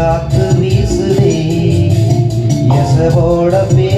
காத்து வீசுதே எசவோட பே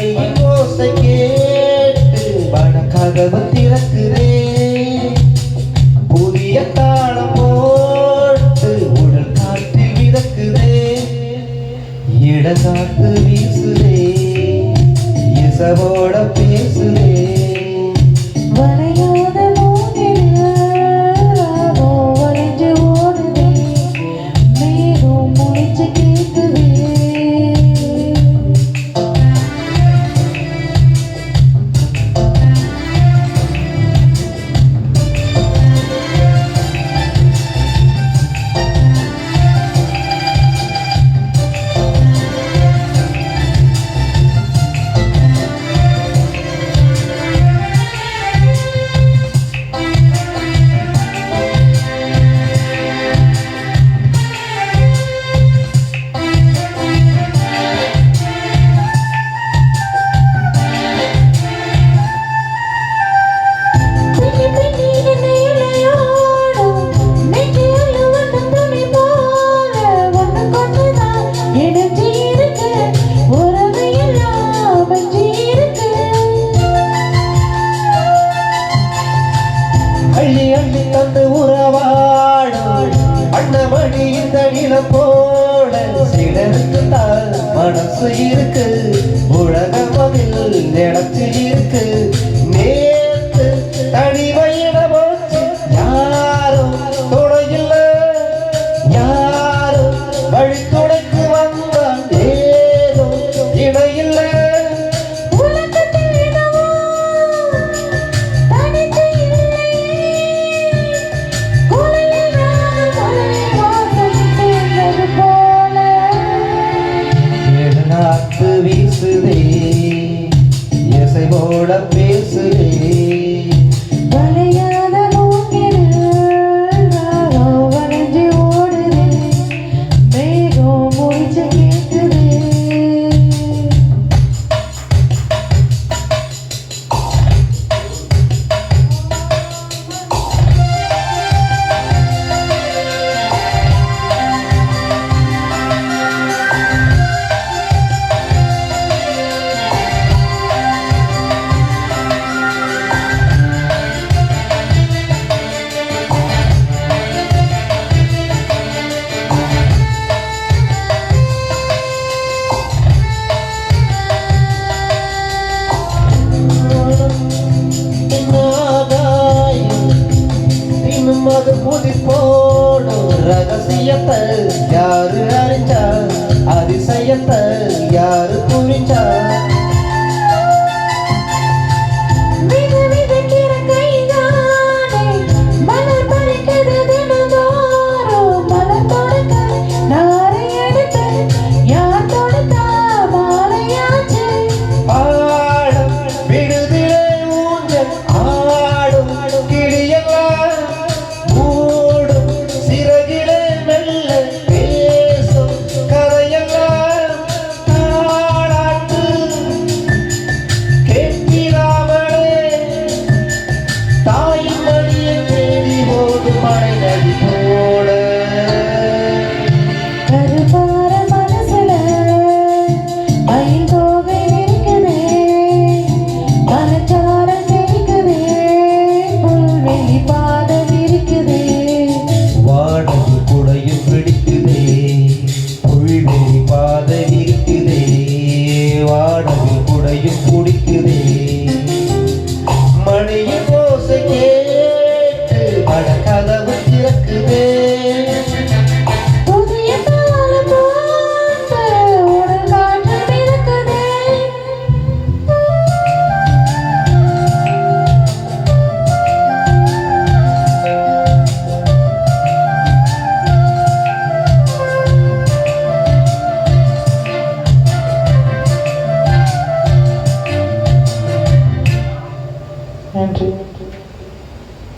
மணியின் ஓசை கேட்டு வட கதவு திறக்கிறேன் புதிய தாளம் போட்டு உடல் காற்றில் விதக்குறேன் இடசாத்து வீசுறேன் இசவோட பேசுறேன் போல சிலருக்கு தான் மனசு இருக்கு. உலக இயேசுவே இயேசை போல மனது புதி போடும். ரகசியத்தை யாரு அறிஞ்சா? அதிசயத்தை யாரு புரிஞ்சா?